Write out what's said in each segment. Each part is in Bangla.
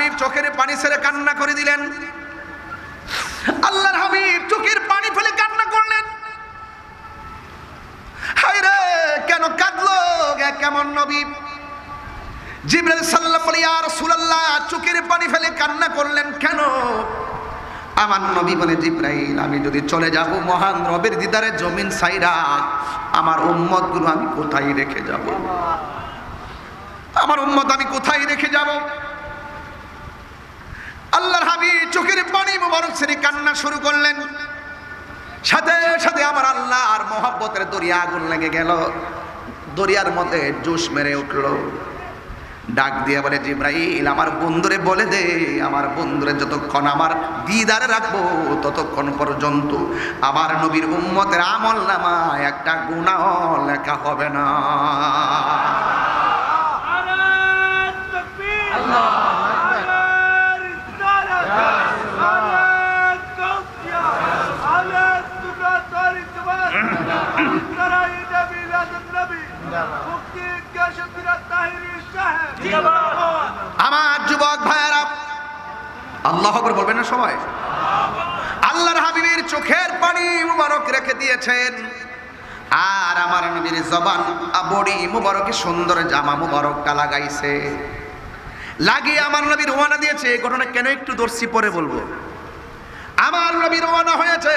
হাবিব চোখের পানি ছেড়ে কান্না করে দিলেন। আল্লাহর হাবিব চোখের পানি ফেলে কান্না করলেন। কেন কাঁদলো কেমন নবী? বলে আমি যদি চলে যাব মহান জমিন আমার আমি কোথায় রেখে যাব? আমার উম্মত আমি কোথায় রেখে যাব? আল্লাহর হাবি চোখের পানি মোবারক সেরে কান্না শুরু করলেন। সাথে সাথে আমার আল্লাহ আর মহব্বতের দরিয়া আগুন লেগে গেল। দরিয়ার মধ্যে জুস মেরে উঠল। ডাক দিয়ে বলে, জিব্রাইল, আমার বন্ধুরে বলে দে। আমার বন্ধুরে যতক্ষণ আমার দিদারে রাখব, ততক্ষণ পর্যন্ত আমার নবীর উম্মতের আমল নামা একটা গুণাও লেখা হবে না। আল্লাহ। আমার যুবক ভাইয়েরা, আল্লাহ করে বলবেন না সবাই? আল্লাহর হাবিবের চোখের পানি মুবারক রেখে দিয়েছেন। আর আমার নবীর জবান বড়ি মুবারকে, সুন্দর জামা মুবারকটা লাগাইছে। লাগিয়ে আমার নবী রোয়ানা দিয়েছে। এই ঘটনা কেন একটু দর্শি পরে বলব? আমার নবী রওনা হয়েছে,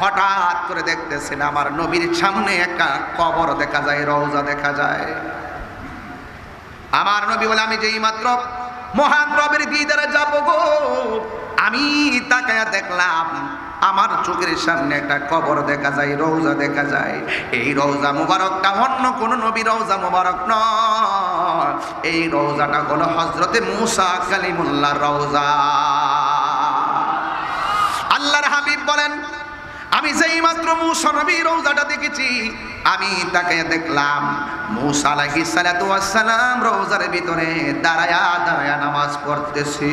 হঠাৎ করে দেখতেছেন আমার নবীর সামনে একটা কবর দেখা যায়, রওজা দেখা যায়। আমার নবী বলে, আমি যেই মাত্র মহান রবের দিদারে যাব গো। আমি তাকায়া দেখলাম, আমার চোখের সামনে একটা কবর দেখা যায় রৌজা দেখা যায়। এই রৌজা মুবারকটা অন্য কোন নবী রৌজা মুবারক নয়। এই রৌজাটা হলো হজরতে মুসা কালিমুল্লাহ রৌজা আল্লাহর হাবিব বলেন আমি যেই মাত্র মুসা নবী রৌজাটা দেখেছি, আমি তাকে দেখলাম। মুসা আলাইহিস সালাতু ওয়াস সালাম রৌজার ভিতরে দাঁড়ায়া দাঁড়ায়া নামাজ পড়তেছি।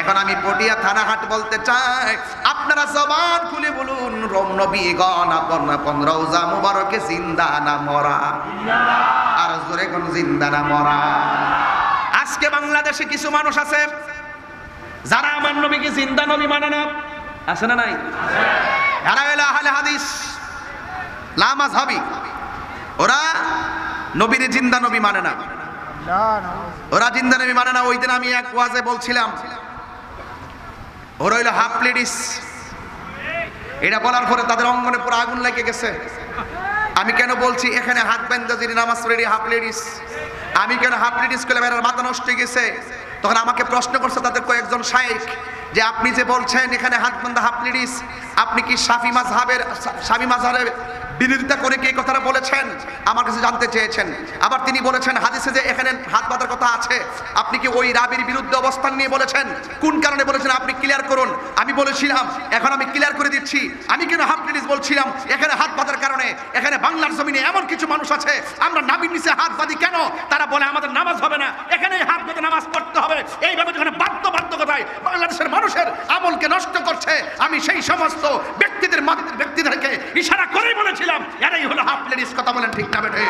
এখন আমি পটিয়া থানাহাট বলতে চাই, আপনারা জবান খুলে বলুন, রম নবীগণ আপন আপন রৌজা মুবারকে জিন্দা না মরা? আর জোরে কোন জিন্দা না মরা? আজকে বাংলাদেশে কিছু মানুষ আছে, যারা আমার নবীকে জিন্দা নবী মানে না। আছে না নাই? এরা হলো আহলে হাদিস। লামাজ হাবি ওরা নবীর জিন্দা নবী মানে না। ওরা জিন্দা নবী মানে না, ওই দিন আমি এক ওয়াজে বলছিলাম। ওরা হইল হাফ লেডিস এটা বলার পরে তাদের অঙ্গনে পুরো আগুন লেগে গেছে। আমি কেন বলছি, এখানে হাত বেঁধে যিনি নামাজ রেডি হাফ লেডিস আমি কেন হাফ স্কুলে এর মাথা নষ্ট গেছে? তখন আমাকে প্রশ্ন করছে তাদের কয়েকজন শায়েখ যে, আপনি যে বলছেন এখানে হাতবন্ধা হাফলিডিস হাফ লেডিস আপনি কি সাফি মাঝহাবের শাফি মাযহাবের বিরোধিতা করে কি কথাটা বলেছেন? আমার কাছে জানতে চেয়েছেন। আবার তিনি বলেছেন হাদিসে যে এখানে হাত বাঁধার কথা আছে, আপনি কি ওই রাবির বিরুদ্ধে অবস্থান নিয়ে বলেছেন? কোন কারণে বলেছেন আপনি ক্লিয়ার করুন? আমি বলেছিলাম, এখন আমি ক্লিয়ার করে দিচ্ছি। আমি কেন হাফ লেডিস বলছিলাম, এখানে হাত বাঁধার কারণে, এখানে বাংলার জমিনে এমন কিছু মানুষ আছে, আমরা নাবির নিচে হাত বাঁধি কেন? তারা বলে আমাদের নামাজ হবে না এখানে হাত বেঁধে নামাজ পড়তে হবে। এইভাবে যেখানে বাধ্য বাধ্যকতায় বাংলাদেশের মানুষের আমলকে নষ্ট করছে, আমি সেই সমস্ত ব্যক্তিদের ব্যক্তিদেরকে ইশারা করেই বলেছিলাম, এরাই হলো হাফ লেডিস কথা বলেন ঠিক না বেঠে।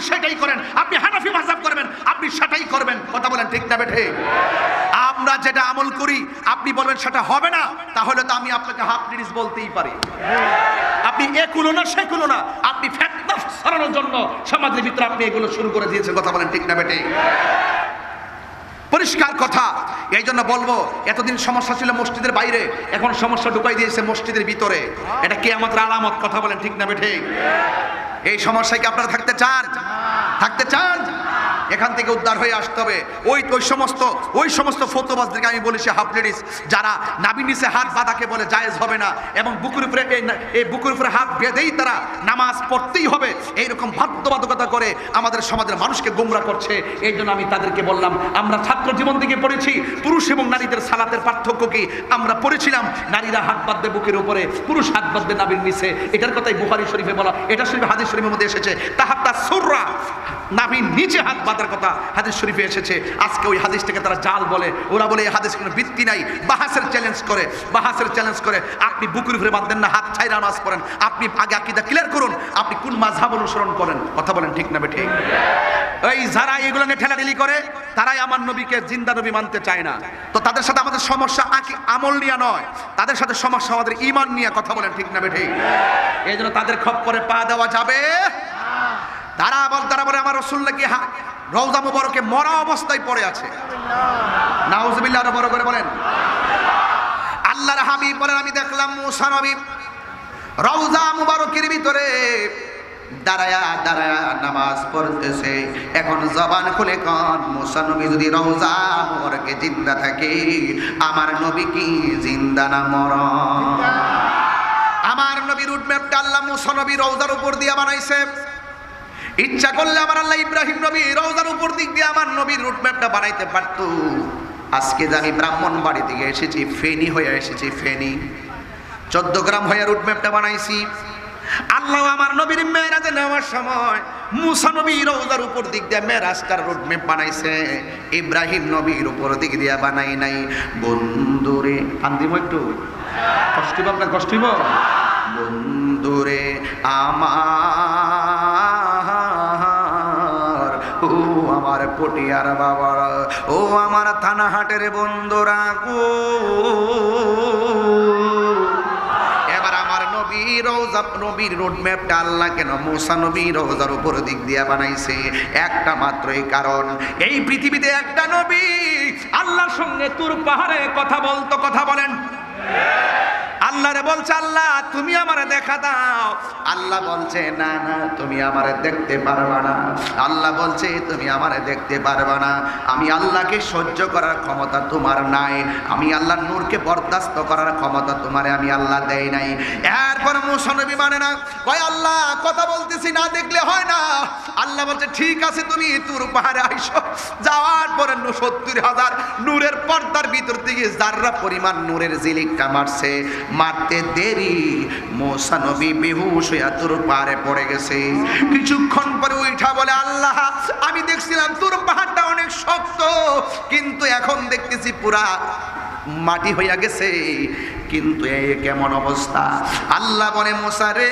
সেটাই করেন। আপনি করবেন, আপনি সেটাই করবেন, কথা বলেন আমরা যেটা আমল করি, আপনি বলবেন সেটা হবে না, তাহলে তো আমি আপনাকে হাফ লিডিস বলতেই পারি। আপনি এগুলো না সেগুলো না, আপনি ফেতনা সরানোর জন্য সমাজের ভিতরে আপনি এগুলো শুরু করে দিয়েছেন, কথা বলেন ঠিক না বেটে পরিষ্কার কথা এই জন্য বলব, এতদিন সমস্যা ছিল মসজিদের বাইরে, এখন সমস্যা ঢুকাই দিয়েছে মসজিদের ভিতরে। এটা কে আমাদের আলামত, কথা বলেন ঠিক না বেঠে? এই সমস্যায় কি আপনারা থাকতে চান? থাকতে চান? এখান থেকে উদ্ধার হয়ে আসতে হবে। ওই ওই সমস্ত ওই সমস্ত ফতোবাজদেরকে আমি বলেছি হাফ লেডিস যারা নাবির নিচে হাত বাঁধাকে বলে জায়েজ হবে না এবং বুকুর উপরে এই বুকুর উপরে হাত বেঁধেই তারা নামাজ পড়তেই হবে। এইরকম বাধ্যবাধকতা করে আমাদের সমাজের মানুষকে গোমরা করছে। এই জন্য আমি তাদেরকে বললাম, আমরা ছাত্র জীবন থেকে পড়েছি। পুরুষ এবং নারীদের সালাতের পার্থক্য কি? আমরা পড়েছিলাম, নারীরা হাত বাঁধবে বুকের উপরে, পুরুষ হাত বাঁধবে নাবির নিচে। এটার কথাই বুখারি শরীফে বলা এটা শরীফে হাদিস শরীফের মধ্যে এসেছে, তাহাত্তা সুররা নাভি নিচে হাত বাঁধার কথা হাদিস শরীফে এসেছে। আজকে ওই হাদিসটাকে তারা জাল বলে। ওরা বলে এই হাদিস কোনো ভিত্তি নাই। বাহাসের চ্যালেঞ্জ করে, বাহাসের চ্যালেঞ্জ করে। আপনি বুকুর উপরে বাঁধেন না, হাত ছাইরা নামাজ পড়েন। আপনি আগে আকিদা ক্লিয়ার করুন, আপনি কোন মাঝহাব অনুসরণ করেন। কথা বলেন ঠিক না ঠিক এই যারা এগুলো নিয়ে ঠেলাঠেলি করে, তারাই আমার নবীকে জিন্দা নবী মানতে চায় না। তো তাদের সাথে আমাদের সমস্যা আমল নিয়ে নয়। তাদের সাথে সমস্যা আমাদের ইমান নিয়ে কথা বলেন ঠিক না ঠিক এই জন্য তাদের খপ্পরে পা দেওয়া যাবে। তারা বল তারা বলে আমার রসুল্লাহ কি হা- রওজা মুবারকে মরা অবস্থায় পড়ে আছে। নাউজুবিল্লাহ আরও বড় করে বলেন। আল্লাহর হাবিব বলেন, আমি দেখলাম মুসা নবী রওজা মুবারকের ভিতরে দাঁড়ায়া দাঁড়ায়া নামাজ পড়তেছে। এখন জবান খুলে কন, মুসা নবী যদি রওজা মুবারকে জিন্দা থাকে, আমার নবী কি জিন্দা না মরণ আমার নবীর রুটম্যাপটা আল্লাহ মুসা নবী রওজার উপর দিয়ে বানাইছে। ইচ্ছা করলে আমার আল্লাহ ইব্রাহিম নবী রওজার উপর দিক দিয়ে আমার নবীর রুটম্যাপটা বানাইতে পারতো। আজকে আমি ব্রাহ্মণ বাড়ি থেকে এসেছি, ফেনি হয়ে এসেছি, ফেনি। চোদ্দ গ্রাম হয়ে রুটম্যাপটা বানাইছি। আল্লাহ আমার নবীর মেয়েরাজে নেওয়ার সময় মুসা নবী রওজার উপর দিক দিয়ে মেরাজটার রুটম্যাপ বানাইছে। ইব্রাহিম নবীর উপর দিক দিয়ে বানাই নাই। বন্ধুরে আন্দিম একটু? কষ্ট আপনার, কষ্ট বন্ধুরে, আমার পটিয়ার বাবার। ও আমার থানাহাটের বন্ধুরা গো। এবার আমার নবীর রোড আল্লাহ কেন মুসা নবী রোজার উপর দিক দিয়া বানাইছে? একটা মাত্রই কারণ, এই পৃথিবীতে একটা নবী। আল্লাহর সঙ্গে তুর পাহাড়ে কথা বলতো, কথা বলেন। আল্লাহরে বলছে, আল্লাহ, তুমি আমারে দেখা দাও। আল্লাহ বলছে, না না, তুমি আমারে দেখতে পারবা না। আল্লাহ বলছে, তুমি আমারে দেখতে পারবা না। আমি আল্লাহকে সহ্য করার ক্ষমতা তোমার নাই। আমি আল্লাহর নূরকে বরদাস্ত করার ক্ষমতা তোমারে আমি আল্লাহ দেই নাই। এরপর মুসনবী মানে না কয় আল্লাহ, কথা বলতেছি, না দেখলে হয় না। আল্লাহ বলছে, ঠিক আছে, তুমি তুর পাহাড়ে আইসো। যাওয়ার পরে সত্তর হাজার নূরের পর্দার ভিতর থেকে যার্রা পরিমাণ নূরের জিলিকটা মারছে মারতে দেরি। মোসা নবী বেহুশ হইয়া তোর পাহাড়ে পড়ে গেছে। কিছুক্ষণ পরে উঠা বলে, আল্লাহ, আমি দেখছিলাম তোর পাহাড়টা অনেক শক্ত, কিন্তু এখন দেখতেছি পুরা মাটি হইয়া গেছে। কিন্তু এ কেমন অবস্থা? আল্লাহ বলে, মোসা রে,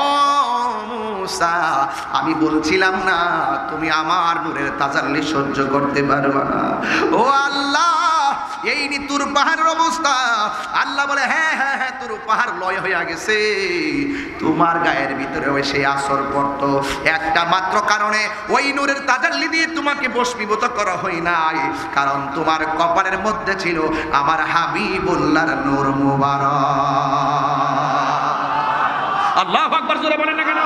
ও মুসা, আমি বলছিলাম না, তুমি আমার নূরের তাজাল্লি সহ্য করতে পারবে না। ও আল্লাহ এই নি তোর পাহাড়ের অবস্থা। আল্লাহ বলে হ্যাঁ হ্যাঁ হ্যাঁ তোর পাহাড় লয় হয়ে গেছে। তোমার গায়ের ভিতরে ওই সেই আসর পড়ত। একটা মাত্র কারণে ওই নূরের তাজাল্লি দিয়ে তোমাকে বস্মীভূত করা হয় নাই। কারণ তোমার কপালের মধ্যে ছিল আমার হাবিবুল্লাহর নূর মুবারক। আল্লাহ আকবার জোরে বলেন না কেন?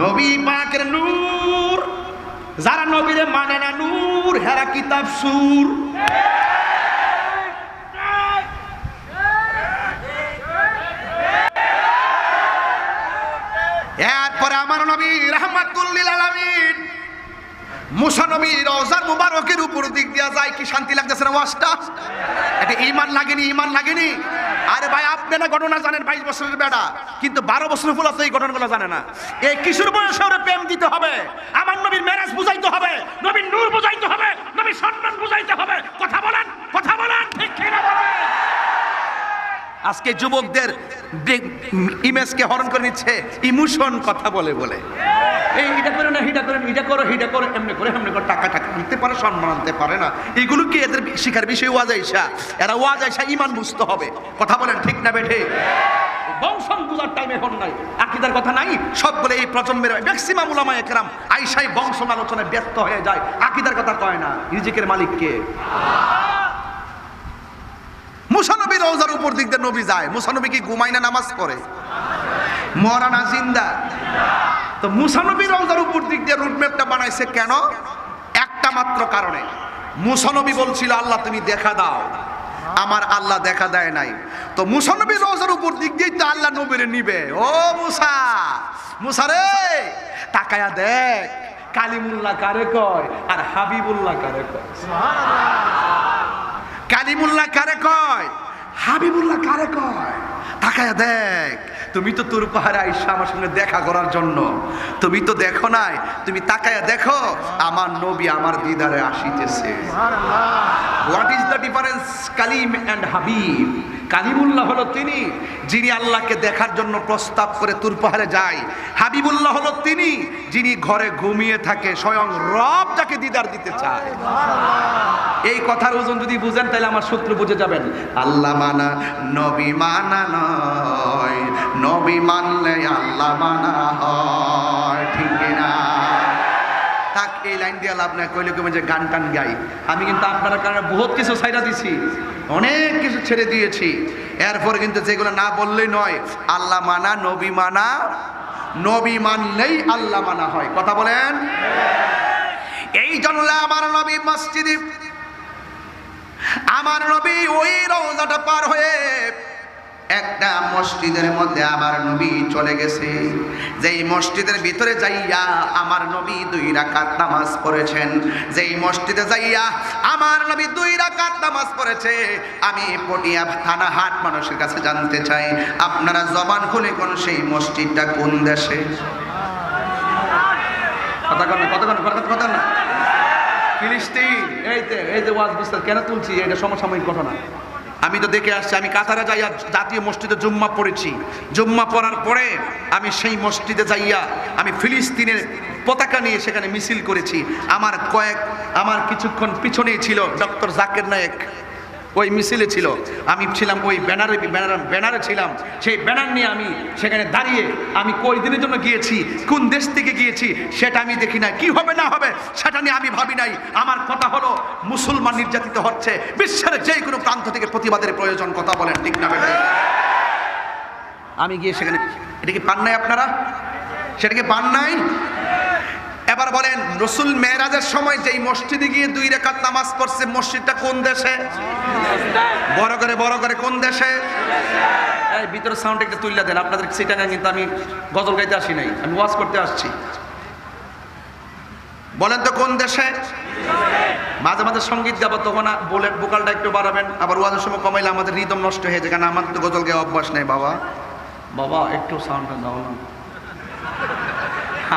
নবী পাকের নূর। যারা নবীরে মানে না নূর, হেরা কিতাব সুর। এরপরে আমার নবী রহমাতুল্লিল আলামিন, মুসা নবী রওজার মুবারকের উপর দিক দিয়া যায়, কি শান্তি লাগতেছে না ওয়াজটা? এটা ইমান লাগেনি ইমান লাগেনি। আরে ভাই, আপনি না ঘটনা জানেন, বাইশ বছরের বেটা কিন্তু বারো বছর ফুল আছে, এই ঘটনাগুলো জানে না। এই কিশোর বয়সে ওরা প্রেম দিতে হবে, আমার নবীর মেরাজ বুঝাইতে হবে, নবীর নূর বুঝাইতে হবে, নবীর সম্মান বুঝাইতে হবে। কথা বলেন কথা বলেন, ঠিক বলেন? আজকে যুবকদের ইমেজকে হরণ করে নিচ্ছে, ইমোশন কথা বলে বলে। এই এটা করে না হিটা করে হিটা করো হিটা করো, এমনি করে এমনি করে টাকা টাকা আনতে পারে, সম্মান আনতে পারে না। এগুলো কি এদের শিখার বিষয়? ওয়াজ আইসা। এরা ওয়াজ আইসা ইমান বুঝতে হবে। কথা বলেন ঠিক না বেঠে? বংশন টাইম এখন নাই। আকিদার কথা নাই? সব বলে এই প্রজন্মের ম্যাক্সিমাম উলামা একরাম আইসাই বংশন আলোচনায় ব্যস্ত হয়ে যায়। আকিদার কথা কয় না, রিজিকের মালিক কে? মুসানবী রোজার উপর দিক দিয়ে নবী যায়। মুসানবী কি ঘুমায় না নামাজ পড়ে? মরা না জিন্দা। তো মুসানবী রোজার উপর দিক দিয়ে রুটম্যাপটা বানাইছে কেন? একটা মাত্র কারণে। মুসানবী বলছিল, আল্লাহ, তুমি দেখা দাও। আমার আল্লাহ দেখা দেয় নাই। তো মুসানবী রোজার উপর দিক দিয়ে তো আল্লাহ নবীরে নিবে। ও মুসা মুসা রে, তাকায়া দেখ, কালিমুল্লাহ কারে কয় আর হাবিবুল্লাহ কারে কয়? কালিমুল্লাহ কারে কয়? হাবিবুল্লাহ কারে কয়? তাকায়া দেখ তুমি তো তোর পাহাড়ে আইসা আমার সঙ্গে দেখা করার জন্য। তুমি তো দেখো নাই, তুমি তাকায় দেখো, আমার নবী আমার দিদারে আসিতেছে। What is the difference Kalim and Habib Kalimullah হলো তিনি, যিনি আল্লাহকে দেখার জন্য প্রস্তাব করে তুর পাহাড়ে যায়। হাবিবুল্লাহ হলো তিনি, যিনি ঘরে ঘুমিয়ে থাকে, স্বয়ং রব যাকে দিদার দিতে চায়। এই কথার ওজন যদি বুঝেন, তাহলে আমার শত্রু বুঝে যাবেন। আল্লাহ মানা, নবী মানা নয়। নবী মানলে আল্লাহ মানা হয়, ঠিক না তাক এই লাইন দিয়ে লাভ নাই, কইলে কমে যে গান টান গাই। আমি কিন্তু আপনার কারণে বহুত কিছু ছাইড়া দিছি, অনেক কিছু ছেড়ে দিয়েছি। এরপরে কিন্তু যেগুলো না বললেই নয়, আল্লাহ মানা, নবী মানা, নবী মানলেই আল্লাহ মানা হয়। কথা বলেন? এই জন্য আমার নবী মসজিদে, আমার নবী ওই রওজাটা পার হয়ে একটা মসজিদের মধ্যে আমার নবী চলে গেছে। যেই মসজিদের ভিতরে যাইয়া আমার নবী দুই রাকাত নামাজ পড়েছেন যেই মসজিদে যাইয়া আমার নবী দুই রাকাত নামাজ পড়েছে আমি পটিয়া থানা হাট মানুষের কাছে জানতে চাই আপনারা জবান খুলে কোন সেই মসজিদটা কোন দেশে? কথা না, কেন তুলছি? এটা সমসাময়িক ঘটনা। আমি তো দেখে আসছি, আমি কাতারে যাইয়া জাতীয় মসজিদে জুম্মা পড়েছি। জুম্মা পড়ার পরে আমি সেই মসজিদে যাইয়া আমি ফিলিস্তিনের পতাকা নিয়ে সেখানে মিছিল করেছি। আমার কয়েক, আমার কিছুক্ষণ পিছনেই ছিল ডক্টর জাকের নায়েক। ওই মিছিলে ছিল। আমি ছিলাম ওই ব্যানারে, ব্যানার, ব্যানারে ছিলাম। সেই ব্যানার নিয়ে আমি সেখানে দাঁড়িয়ে আমি কই দিনের জন্য গিয়েছি, কোন দেশ থেকে গিয়েছি সেটা আমি দেখি না কি হবে না হবে সেটা নিয়ে আমি ভাবি নাই। আমার কথা হলো, মুসলমান নির্যাতিত হচ্ছে, বিশ্বের যে কোনো প্রান্ত থেকে প্রতিবাদের প্রয়োজন কথা বলেন, ঠিক না আমি গিয়ে সেখানে, এটা কি পান নাই আপনারা? সেটা কি পান নাই? এবার বলেন রসুল মেয়েরাজের সময় যেই মসজিদে গিয়ে দুই রেখাত নামাজ পড়ছে মসজিদটা কোন দেশে? বড় করে বড় করে কোন দেশে? এই ভিতরে সাউন্ড একটা তুললে দেন আপনাদের সেটা না কিন্তু আমি গজল গাইতে আসি নাই আমি ওয়াজ করতে আসছি। বলেন তো কোন দেশে? মাঝে মাঝে সংগীত গাবো তখন বলে বোকালটা একটু বাড়াবেন আবার ওয়াজের সময় কমাইলে আমাদের হৃদম নষ্ট হয়ে যায় কারণ আমার তো গজল গায়ে অভ্যাস নেই বাবা। বাবা একটু সাউন্ডটা দাও না।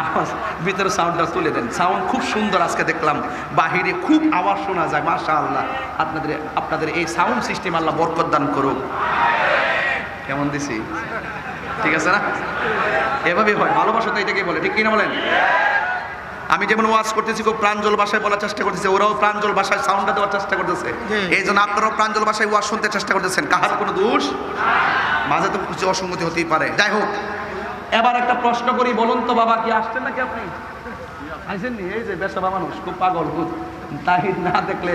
আওয়াজ ভিতরে সাউন্ডটা তুলে দেন। সাউন্ড খুব সুন্দর আজকে দেখলাম। বাহিরে খুব আওয়াজ শোনা যায় মাশা আল্লাহ আপনাদের আপনাদের এই সাউন্ড সিস্টেম আল্লাহ বরকত দান করুক। কেমন দিছি? ঠিক আছে না? এভাবেই হয়। ভালোবাসা তো এটাকে বলে। ঠিক কিনা বলেন? আমি যেমন ওয়াজ করতেছি খুব প্রাঞ্জল ভাষায় বলার চেষ্টা করতেছি ওরাও প্রাঞ্জল ভাষায় সাউন্ডটা দেওয়ার চেষ্টা করতেছে। এই জন্য আপনারাও প্রাঞ্জল ভাষায় ওয়াজ শুনতে চেষ্টা করতেছেন। কাহার কোনো দোষ? মাঝে তো কিছু অসঙ্গতি হতেই পারে। যাই হোক এবার একটা প্রশ্ন করি বলুন তো বাবা কি আসছেন নাকি আপনি? আইসেননি এই যে বেসবা মানুষ খুব পাগল তাই না দেখলে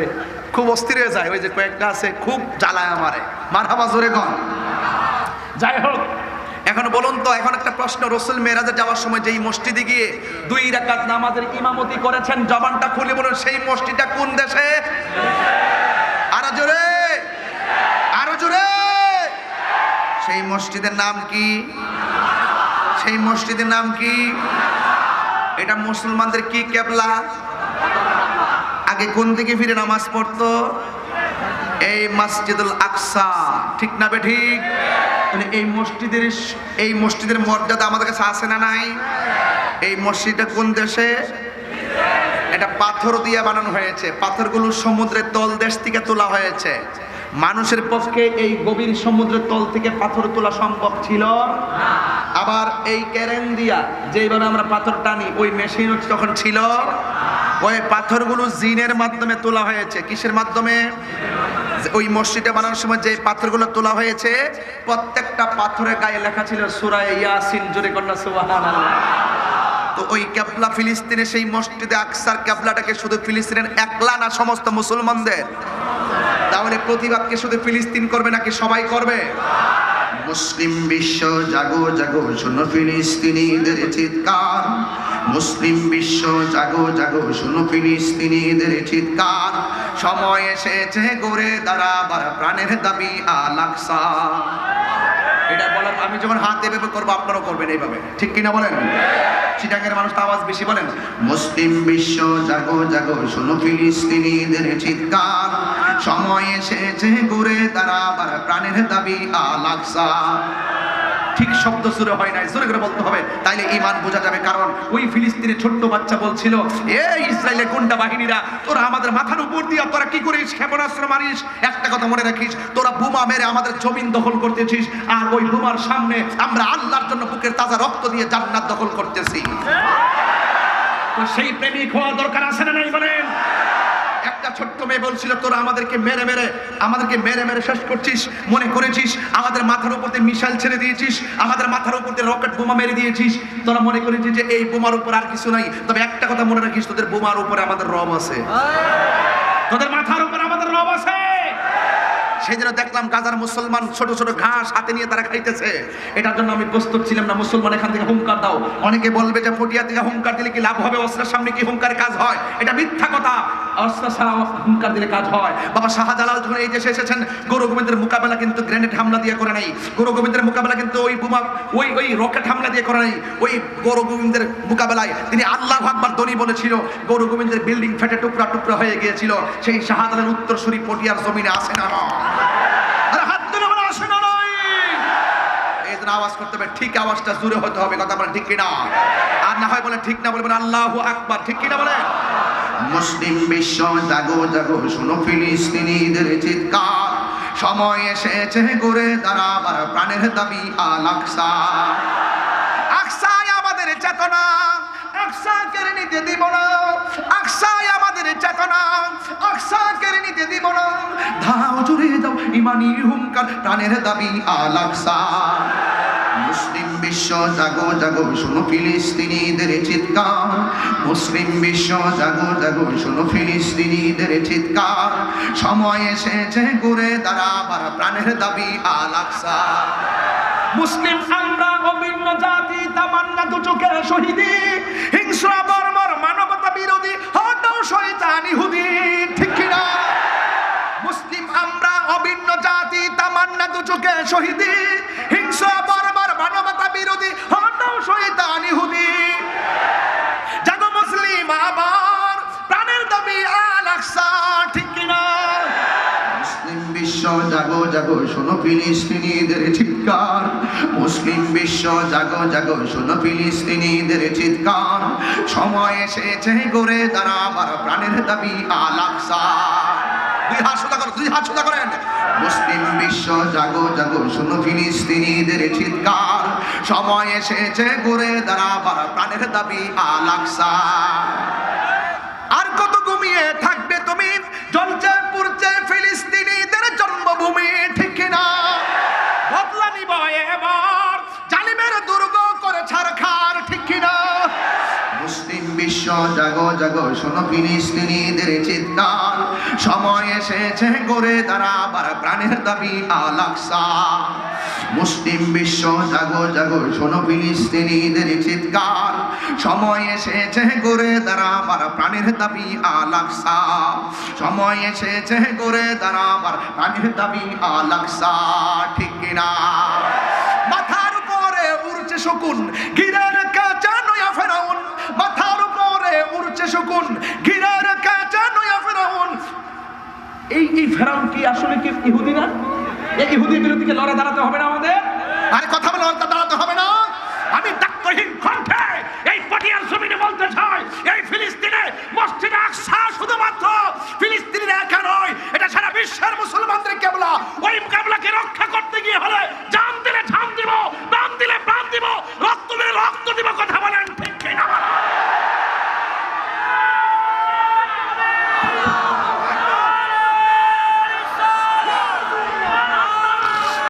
খুব অস্থির হয়ে যায় ওই যে কয়েকটা আছে খুব জ্বালায় আমারে। মারহাবা জোরে কন। যাই হোক এখন বলুন তো এখন একটা প্রশ্ন রসুল মেরাজে যাওয়ার সময় যেই মসজিদে গিয়ে দুই রাকাত নামাজের ইমামতি করেছেন জবানটা খুলে বলুন সেই মসজিদটা কোন দেশে? আরও জোরে আরও জোরে। সেই মসজিদের নাম কি? সেই মসজিদের নাম কি? এটা মুসলমানদের কি কেবলা? আগে কোন দিকে ফিরে নামাজ পড়তো? এই মসজিদুল আকসা। ঠিক না বে ঠিক? তাহলে এই মসজিদের এই মসজিদের মর্যাদা আমাদের কাছে আছে না নাই? এই মসজিদটা কোন দেশে? এটা পাথর দিয়ে বানানো হয়েছে। পাথরগুলো সমুদ্রের তল দেশ থেকে তোলা হয়েছে। মানুষের পক্ষে এই গভীর সমুদ্রের তল থেকে পাথর তোলা সম্ভব ছিল আবার এই ক্যারেন দিয়া যেইভাবে আমরা পাথর টানি, ওই মেশিন তখন ছিল। ওই পাথরগুলো জিনের মাধ্যমে তোলা হয়েছে। কিসের মাধ্যমে? ওই মসজিদে বানানোর সময় যে পাথরগুলো তোলা হয়েছে, প্রত্যেকটা পাথরের গায়ে লেখা ছিল সুরায় ইয়াসিন, জোরে কন্যা সুবহানাল্লাহ। তো ওই ক্যাবলা ফিলিস্তিনে সেই মসজিদে আকসার ক্যাবলাটাকে শুধু ফিলিস্তিনের একলা না, সমস্ত মুসলমানদের। তাহলে প্রতিবাদকে শুধু ফিলিস্তিন করবে নাকি সবাই করবে? মুসলিম বিশ্ব জাগো জাগো, শোনো ফিলিস্তিনিদের চিৎকার। মুসলিম বিশ্ব জাগো জাগো, শোনো ফিলিস্তিনিদের চিৎকার। সময় এসেছে গড়ে দাঁড়াবার, প্রাণের দাবি আলাকসা এটা বলার, আমি যখন হাত এভাবে করব, আপনারাও করবেন এইভাবে। ঠিক কিনা বলেন? চিটাঙ্গের মানুষ আওয়াজ বেশি বলেন। মুসলিম বিশ্ব জাগো জাগো, শোনো ফিলিস্তিনিদের চিৎকার। সময় এসেছে ঘুরে দাঁড়াবার, প্রাণের দাবি আল আকসা। ঠিক শব্দ সুরে হয় নাই, জোরে করে বলতে হবে। তাইলে ইমান বোঝা যাবে, কারণ ওই ফিলিস্তিনের ছোট্ট বাচ্চা বলছিল এ ইসরায়েলের গুন্ডা বাহিনীরা, তোরা আমাদের মাথার উপর দিয়ে, তোরা কি করিস, ক্ষেপণাস্ত্র মারিস? একটা কথা মনে রাখিস, তোরা বোমা মেরে আমাদের জমিন দখল করতেছিস, আর ওই বোমার সামনে আমরা আল্লাহর জন্য বুকের তাজা রক্ত দিয়ে জান্নাত দখল করতেছি। সেই প্রেমিক হওয়া দরকার আছে না নাই বলেন? একটা ছোট্ট মেয়ে বলছিল, তোরা আমাদেরকে মেরে মেরে, আমাদেরকে মেরে মেরে শেষ করছিস, মনে করেছিস, আমাদের মাথার উপর দিয়ে মিসাইল ছেড়ে দিয়েছিস, আমাদের মাথার উপর রকেট বোমা মেরে দিয়েছিস, তোরা মনে করেছিস যে এই বোমার উপর আর কিছু নাই, তবে একটা কথা মনে রাখিস, তোদের বোমার উপরে আমাদের রব আছে। তোদের মাথার উপর আমাদের রব আছে। সেই জন্য দেখলাম গাজার মুসলমান ছোট ছোট ঘাস হাতে নিয়ে তারা খাইতেছে। এটার জন্য আমি প্রস্তুত ছিলাম না, মুসলমান এখান থেকে হুঙ্কার দাও। অনেকে বলবে যে পটিয়া থেকে হুঙ্কার দিলে কি লাভ হবে? অস্ত্রের সামনে কি হুঙ্কারের কাজ হয়? এটা মিথ্যা কথা। হুঙ্কার কাজ হয়। বাবা শাহজালাল যখন এই দেশে এসেছেন গৌর গোবিন্দের মোকাবেলা কিন্তু গ্রেনেড হামলা দিয়ে করে নাই। গৌর গোবিন্দের মোকাবেলা কিন্তু ওই বোমা, ওই ওই রকেট হামলা দিয়ে করে নাই। ওই গৌর গোবিন্দের মোকাবেলায় তিনি আল্লাহ আকবার দনি বলেছিল। গৌর গোবিন্দের বিল্ডিং ফেটে টুকরা টুকরা হয়ে গিয়েছিল। সেই শাহজালাল উত্তরসূরি পটিয়ার জমিনে আসে না আওয়াজ করতে হবে, ঠিক আওয়াজটা জুড়ে হতে হবে, কথা বলেন ঠিক কিনা? আর না হয় বলে ঠিক না বলবেন আল্লাহ আকবার, ঠিক কিনা বলেন? মুসলিম বিশ্ব, জাগো জাগো, শোনো ফিলিস্তিনিদের চিৎকার। সময় এসেছে করে দাঁড়াবার প্রাণের দাবি আল আকসা। আকসায় আমাদের চেতনা ধাও জুড়ে দাও ইমানি হুঙ্কার, প্রাণের দাবি আল আকসা। মুসলিম বিশ্ব জাগো জাগো, শোনো ফিলিস্তিনিদের চিৎকার। মুসলিম বিশ্ব জাগো জাগো, শোনো ফিলিস্তিনিদের চিৎকার। সময় এসেছে ঘুরে দাঁড়াবার, প্রাণের দাবি আল আকসা। মুসলিম আমরা অভিন্ন জাতি, তামান্না দু চোখের শহীদি হিংস্র বর্বর মানবতা বিরোধী হটাও শয়তান ইহুদি। অভিন্ন জাতি, তামান্না দু শহীদি। হিংসা বর্বর মানবতা বিরোধী হটাও শয়তান ইহুদি জাগো মুসলিম, আবার প্রাণের দাবি আল আকসা, ঠিক কিনা? মুসলিম বিশ্ব, জাগো জাগো, শোনো ফিলিস্তিনিদের চিৎকার। মুসলিম বিশ্ব, জাগো জাগো, শোনো ফিলিস্তিনিদের চিৎকার। সময় এসেছে গড়ে দাঁড়াবার, প্রাণের দাবি আল আকসা। দুই হাত মুসলিম বিশ্ব জাগো জাগো, শোনো ফিলিস্তিনিদের চিৎকার। সময় এসেছে গড়ে দাঁড়াবার, প্রাণের দাবি আল আর কত ঘুমিয়ে থাকবে তুমি? জ্বলছে, পুড়ছে ফিলিস্তিনিদের জন্মভূমি, ঠিক না বদলা নিব এবার, জালিমের দুর্গ করে ছাড়খার, ঠিক না মুসলিম বিশ্ব জাগো জাগো, শোনো ফিলিস্তিনিদের চিৎকার। সময় এসেছে গড়ে দাঁড়াবার প্রাণের দাবি আল আকসা মুসলিম বিশ্ব, জাগো জাগো, শোনো ফিলিস্তিনিদের চিৎকার। সময় এসেছে গড়ে দাঁড়াবার প্রাণের দাবি আল আকসা সময় এসেছে গড়ে দাঁড়াবার প্রাণের দাবি আল আকসা ঠিক কিনা মাথার উপরে উড়ছে শকুন গিরার কাঁচা নয়া ফেরাউন। মাথার উপরে উড়ছে শকুন গিরার কাঁচা নয়া ফেরাউন এই এই ফেরাউন কি আসলে কি ইহুদি না এই ইহুদি বিরোধীকে লড়ে দাঁড়াতে হবে না আমাদের? আরে কথা